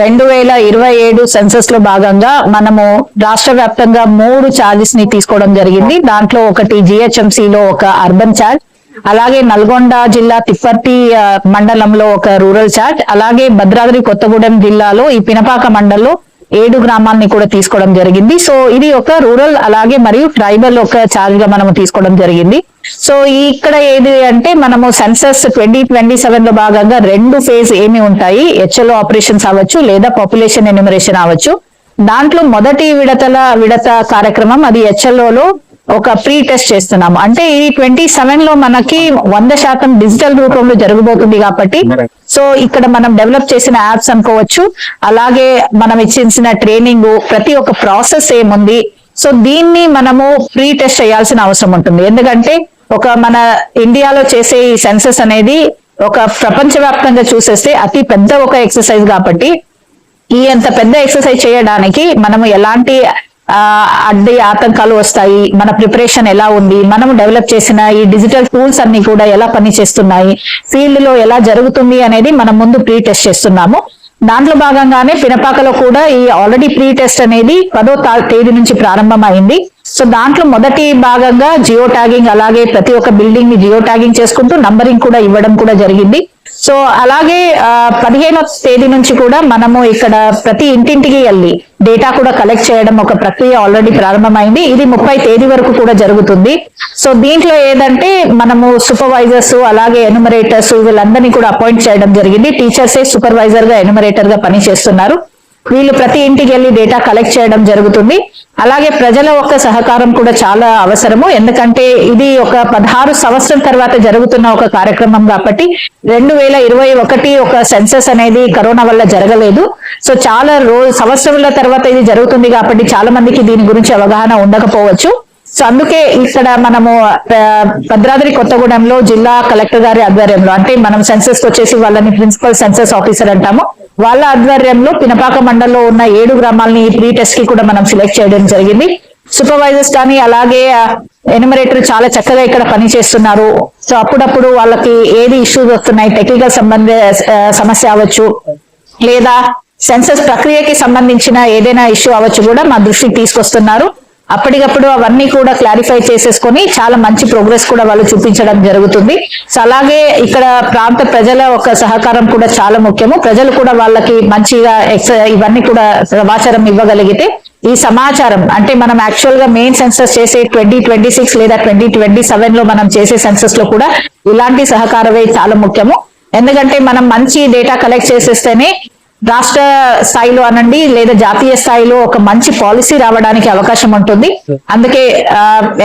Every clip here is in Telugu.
రెండు వేల ఇరవై ఏడు సెన్సస్లో భాగంగా మనము రాష్ట్ర వ్యాప్తంగా మూడు ఛార్జెస్ని తీసుకోవడం జరిగింది. దాంట్లో ఒకటి GHMC లో ఒక అర్బన్ ఛార్జ్ అలాగే నల్గొండ జిల్లా తిప్పర్తి మండలంలో ఒక రూరల్ ఛార్జ్ అలాగే భద్రాద్రి కొత్తగూడెం జిల్లాలో ఈ పినపాక మండలంలో ఏడు గ్రామాలని కూడా తీసుకోవడం జరిగింది. సో ఇది ఒక రూరల్ అలాగే మరియు ట్రైబల్ ఒక ఛార్జ్గా మనం తీసుకోవడం జరిగింది. సో ఇక్కడ ఏది అంటే మనము సెన్సస్ ట్వంటీ ట్వంటీ సెవెన్లో భాగంగా రెండు ఫేజ్ ఏమి ఉంటాయి? హెచ్ఎల్ఓ ఆపరేషన్స్ అవ్వచ్చు లేదా పాపులేషన్ ఎన్యూమరేషన్ అవ్వచ్చు. దాంట్లో మొదటి విడతల విడత కార్యక్రమం అది హెచ్ఎల్ఓలో ఒక ప్రీ టెస్ట్ చేస్తున్నాము. అంటే ఇది ట్వంటీ సెవెన్లో మనకి వంద శాతం డిజిటల్ రూపంలో జరగబోతుంది కాబట్టి సో ఇక్కడ మనం డెవలప్ చేసిన యాప్స్ అనుకోవచ్చు. అలాగే మనం ఇచ్చిన ట్రైనింగ్ ప్రతి ఒక్క ప్రాసెస్ ఏముంది? సో దీన్ని మనము ప్రీ టెస్ట్ చేయాల్సిన అవసరం ఉంటుంది. ఎందుకంటే ఒక మన ఇండియాలో చేసే ఈ సెన్సస్ అనేది ఒక ప్రపంచవ్యాప్తంగా చూసేస్తే అతి పెద్ద ఒక ఎక్సర్సైజ్ కాబట్టి ఈ అంత పెద్ద ఎక్సర్సైజ్ చేయడానికి మనము ఎలాంటి అడ్డి ఆటంకాలు వస్తాయి. మన ప్రిపరేషన్ ఎలా ఉంది? మనం డెవలప్ చేసిన ఈ డిజిటల్ టూల్స్ అన్ని కూడా ఎలా పనిచేస్తున్నాయి? ఫీల్డ్లో ఎలా జరుగుతుంది అనేది మనం ముందు ప్రీ టెస్ట్ చేస్తున్నాము. దాంట్లో భాగంగానే పినపాకలో కూడా ఈ ఆల్రెడీ ప్రీ టెస్ట్ అనేది పదో తేదీ నుంచి ప్రారంభమైంది. సో దాంట్లో మొదటి భాగంగా జియో ట్యాగింగ్ అలాగే ప్రతి ఒక్క బిల్డింగ్ని జియో ట్యాగింగ్ చేసుకుంటూ నంబరింగ్ కూడా ఇవ్వడం కూడా జరిగింది. సో అలాగే పదిహేనవ తేదీ నుంచి కూడా మనము ఇక్కడ ప్రతి ఇంటింటికి వెళ్ళి డేటా కూడా కలెక్ట్ చేయడం ఒక ప్రక్రియ ఆల్రెడీ ప్రారంభమైంది. ఇది ముప్పై తేదీ వరకు కూడా జరుగుతుంది. సో దీంట్లో ఏదంటే మనము సూపర్వైజర్స్ అలాగే ఎనుమరేటర్స్ వీళ్ళందరినీ కూడా అపాయింట్ చేయడం జరిగింది. టీచర్సే సూపర్వైజర్గా ఎనుమరేటర్గా పని చేస్తున్నారు వీళ్ళు ప్రతి ఇంటికి వెళ్ళి డేటా కలెక్ట్ చేయడం జరుగుతుంది. అలాగే ప్రజల యొక్క సహకారం కూడా చాలా అవసరము. ఎందుకంటే ఇది ఒక పదహారు సంవత్సరం తర్వాత జరుగుతున్న ఒక కార్యక్రమం కాబట్టి రెండు వేల ఇరవై ఒకటి ఒక సెన్సస్ అనేది కరోనా వల్ల జరగలేదు. సో చాలా రోజు సంవత్సరాల తర్వాత ఇది జరుగుతుంది కాబట్టి చాలా మందికి దీని గురించి అవగాహన ఉండకపోవచ్చు. సో అందుకే ఇక్కడ మనము భద్రాద్రి కొత్తగూడెంలో జిల్లా కలెక్టర్ గారి ఆధ్వర్యంలో అంటే మనం సెన్సస్ వచ్చేసి వాళ్ళని ప్రిన్సిపల్ సెన్సస్ ఆఫీసర్ అంటాము. వాళ్ళ ఆధ్వర్యంలో పినపాక మండలంలో ఉన్న ఏడు గ్రామాలని ప్రీ టెస్ట్కి కూడా మనం సెలెక్ట్ చేయడం జరిగింది. సూపర్వైజర్స్ కానీ అలాగే ఎనిమరేటర్ చాలా చక్కగా ఇక్కడ పని చేస్తున్నారు సో అప్పుడప్పుడు వాళ్ళకి ఏది ఇష్యూస్ వస్తున్నాయి టెక్నికల్ సంబంధ సమస్య అవ్వచ్చు లేదా సెన్సస్ ప్రక్రియకి సంబంధించిన ఏదైనా ఇష్యూ అవ్వచ్చు కూడా మా దృష్టికి తీసుకొస్తున్నారు. అప్పటికప్పుడు అవన్నీ కూడా క్లారిఫై చేసేసుకొని చాలా మంచి ప్రోగ్రెస్ కూడా వాళ్ళు చూపించడం జరుగుతుంది. సో అలాగే ఇక్కడ ప్రాంత ప్రజల ఒక సహకారం కూడా చాలా ముఖ్యము. ప్రజలు కూడా వాళ్ళకి మంచిగా ఇవన్నీ కూడా సమాచారం ఇవ్వగలిగితే ఈ సమాచారం అంటే మనం యాక్చువల్గా మెయిన్ సెన్సస్ చేసే ట్వంటీ ట్వంటీ సిక్స్ లేదా ట్వంటీ ట్వంటీ సెవెన్లో మనం చేసే సెన్సస్లో కూడా ఇలాంటి సహకారమే చాలా ముఖ్యము. ఎందుకంటే మనం మంచి డేటా కలెక్ట్ చేసేస్తేనే రాష్ట్ర స్థాయిలో అనండి లేదా జాతీయ స్థాయిలో ఒక మంచి పాలసీ రావడానికి అవకాశం ఉంటుంది. అందుకే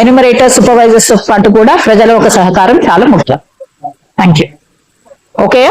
ఎన్యూమరేటర్ సూపర్వైజర్స్ పాటు కూడా ప్రజల ఒక సహకారం చాలా ముఖ్యం. Thank you okay